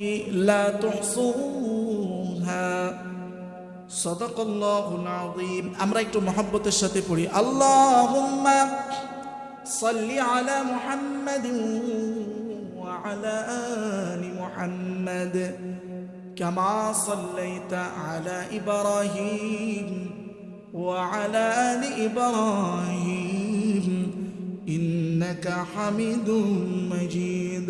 لا تحصوها صدق الله العظيم আমরা একটু মহব্বতের সাথে পড়ি আল্লাহুম্মা صل على محمد وعلى آل محمد كما صليت على إبراهيم وعلى آل إبراهيم إنك حميد مجيد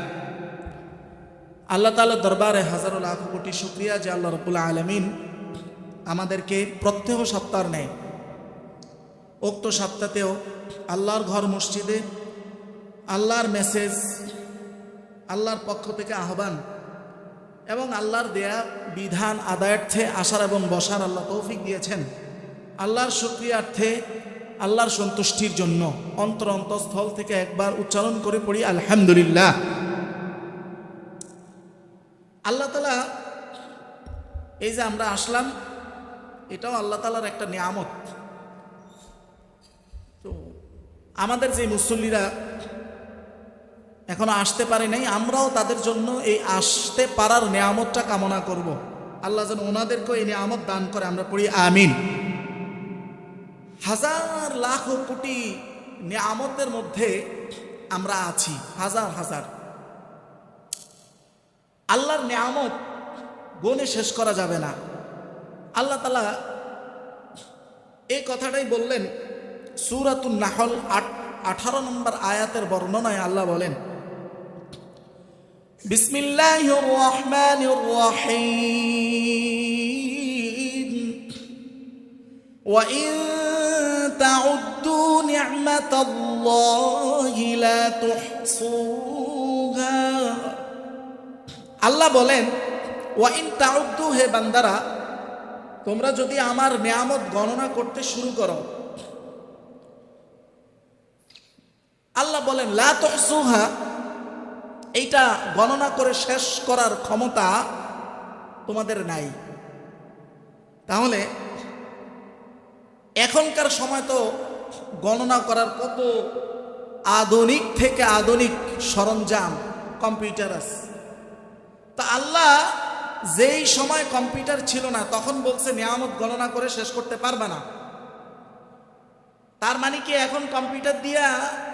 আল্লাহ তালার দরবারে হাজারো লাখ কোটি শুক্রিয়া যে আল্লাহ রবুল্লা আলমিন আমাদেরকে প্রত্যহ সপ্তাহ নেয় উক্ত সপ্তাহতেও আল্লাহর ঘর মসজিদে আল্লাহর মেসেজ আল্লাহর পক্ষ থেকে আহ্বান এবং আল্লাহর দেয়া বিধান আদায়ার্থে আসার এবং বসার আল্লাহ তৌফিক দিয়েছেন। আল্লাহর শুক্রিয়ার্থে আল্লাহর সন্তুষ্টির জন্য অন্তর অন্তঃস্থল থেকে একবার উচ্চারণ করে পড়ি, আলহামদুলিল্লাহ আল্লাহ তালা এই যে আমরা আসলাম, এটাও আল্লাহ তালার একটা নিয়ামত। তো আমাদের যে মুসল্লিরা এখনও আসতে পারে নাই, আমরাও তাদের জন্য এই আসতে পারার নিয়ামতটা কামনা করব। আল্লাহ যেন ওনাদেরকেও এই নিয়ামত দান করে, আমরা পড়ি আমিন। হাজার লাখ কোটি নিয়ামতের মধ্যে আমরা আছি, হাজার হাজার। আল্লাহর নিয়ামত গনে শেষ করা যাবে না আল্লাহ তালা এই কথাটাই বললেন সুরাতুল নাহল আট আঠারো নম্বর আয়াতের বর্ণনায় আল্লাহ বলেন বিসমিল্লাহ রহমান রহিম وإن تعدوا نعمة الله لا تحصوها আল্লাহ বলেন ওয়াইন তাউদ্দু হে বান্দারা, তোমরা যদি আমার নিয়ামত গণনা করতে শুরু করো। আল্লাহ বলেন, লা তহসুহা, এইটা গণনা করে শেষ করার ক্ষমতা তোমাদের নাই। তাহলে এখনকার সময় তো গণনা করার কত আধুনিক থেকে আধুনিক সরঞ্জাম, কম্পিউটার আছে। তা আল্লাহ যেই সময় কম্পিউটার ছিল না, তখন বলছে, নিয়ামত গণনা করে শেষ করতে পারবে না। তার মানে কি এখন কম্পিউটার দিয়া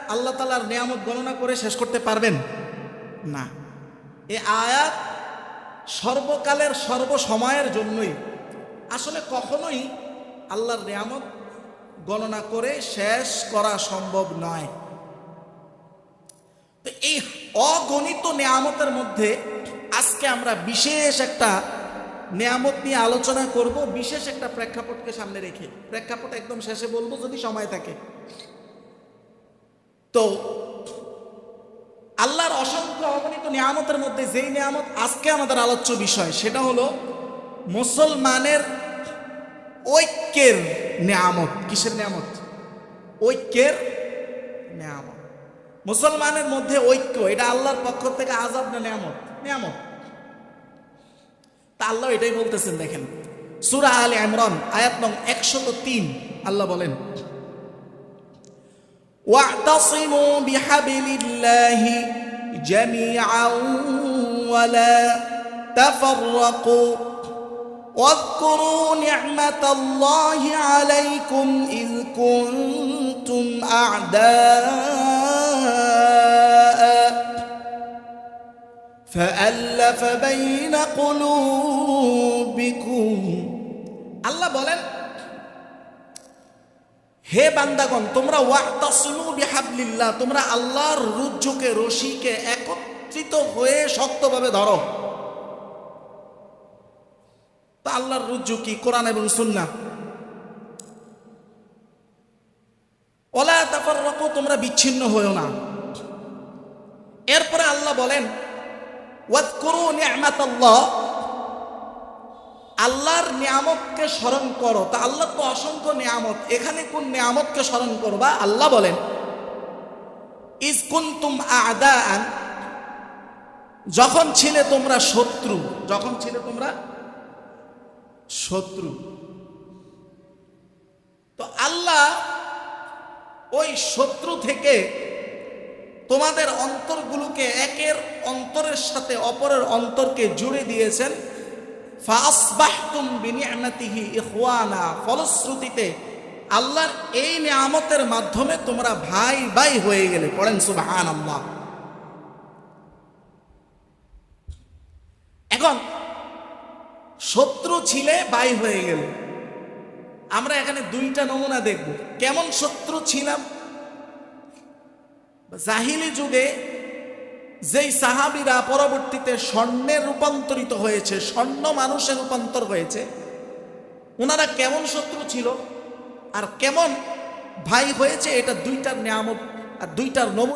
আল্লাহ তালার নিয়ামত গণনা করে শেষ করতে পারবেন? না। এ আয়াত সর্বকালের সর্বসময়ের জন্যই। আসলে কখনোই আল্লাহর নিয়ামত গণনা করে শেষ করা সম্ভব নয়। তো এই অগণিত নিয়ামতের মধ্যে আজকে আমরা বিশেষ একটা নিয়ামত নিয়ে আলোচনা করব, বিশেষ একটা প্রেক্ষাপটকে সামনে রেখে। প্রেক্ষাপট একদম শেষে বলব, যদি সময় থাকে। তো, আল্লাহর অসংখ্য অগণিত নিয়ামতের মধ্যে যেই নিয়ামত আজকে আমাদের আলোচ্য বিষয়, সেটা হলো মুসলমানের ঐক্যের নিয়ামত। কিসের নিয়ামত? ঐক্যের নিয়ামত। মুসলমানের মধ্যে ঐক্য, এটা আল্লাহর পক্ষ থেকে আজাব না নিয়ামত? নিয়ামত। তা আল্লাহ এটাই বলতেছেন দেখেন সুরা আল ইমরান আয়াত নং একশত তিন আল্লাহ বলেন واعتصموا بحبل الله جميعا ولا تفرقوا واذكروا نعمة الله عليكم إذ كنتم أعداء فألف بين قلوبكم আল্লাহ বলেন, হে বান্দাগণ, তোমরা বিহাবলিল্লাহ, তোমরা আল্লাহর রুজ্জুকে, রশিকে একত্রিত হয়ে শক্তভাবে ধরো। তা আল্লাহর রুজ্জু কি? কোরআন এবং সুন্না। ওলা তারপর তোমরা বিচ্ছিন্ন হয়েও না। এরপরে আল্লাহ বলেন আল্লাহর নিয়ামতকে স্মরণ করো। তা আল্লাহ তো অসংখ্য নিয়ামত। এখানে কোন নিয়ামতকে স্মরণ করবা? আল্লাহ বলেন, ইজ কুনতুম আদাআন যখন ছিলে তোমরা শত্রু, যখন ছিলে তোমরা শত্রু। তো আল্লাহ ওই শত্রু থেকে তোমাদের অন্তরগুলোকে একের অন্তরের সাথে অপরের অন্তরকে জুড়ে দিয়েছেন। ফলশ্রুতিতে আল্লাহর এই নিয়ামতের মাধ্যমে তোমরা ভাই ভাই হয়ে গেলে। পড়েন সুবহানাল্লাহ। এখন শত্রু ছিলে, ভাই হয়ে গেলে। আমরা এখানে দুইটা নমুনা দেখব। কেমন শত্রু ছিলাম? জাহিলি যুগে যেই সাহাবিরা পরবর্তীতে স্বর্ণে রূপান্তরিত হয়েছে, স্বর্ণ মানুষে রূপান্তর হয়েছে ওনারা কেমন শত্রু ছিল আর কেমন ভাই হয়েছে, এটা দুইটার নিয়ামত আর দুইটার নমুনা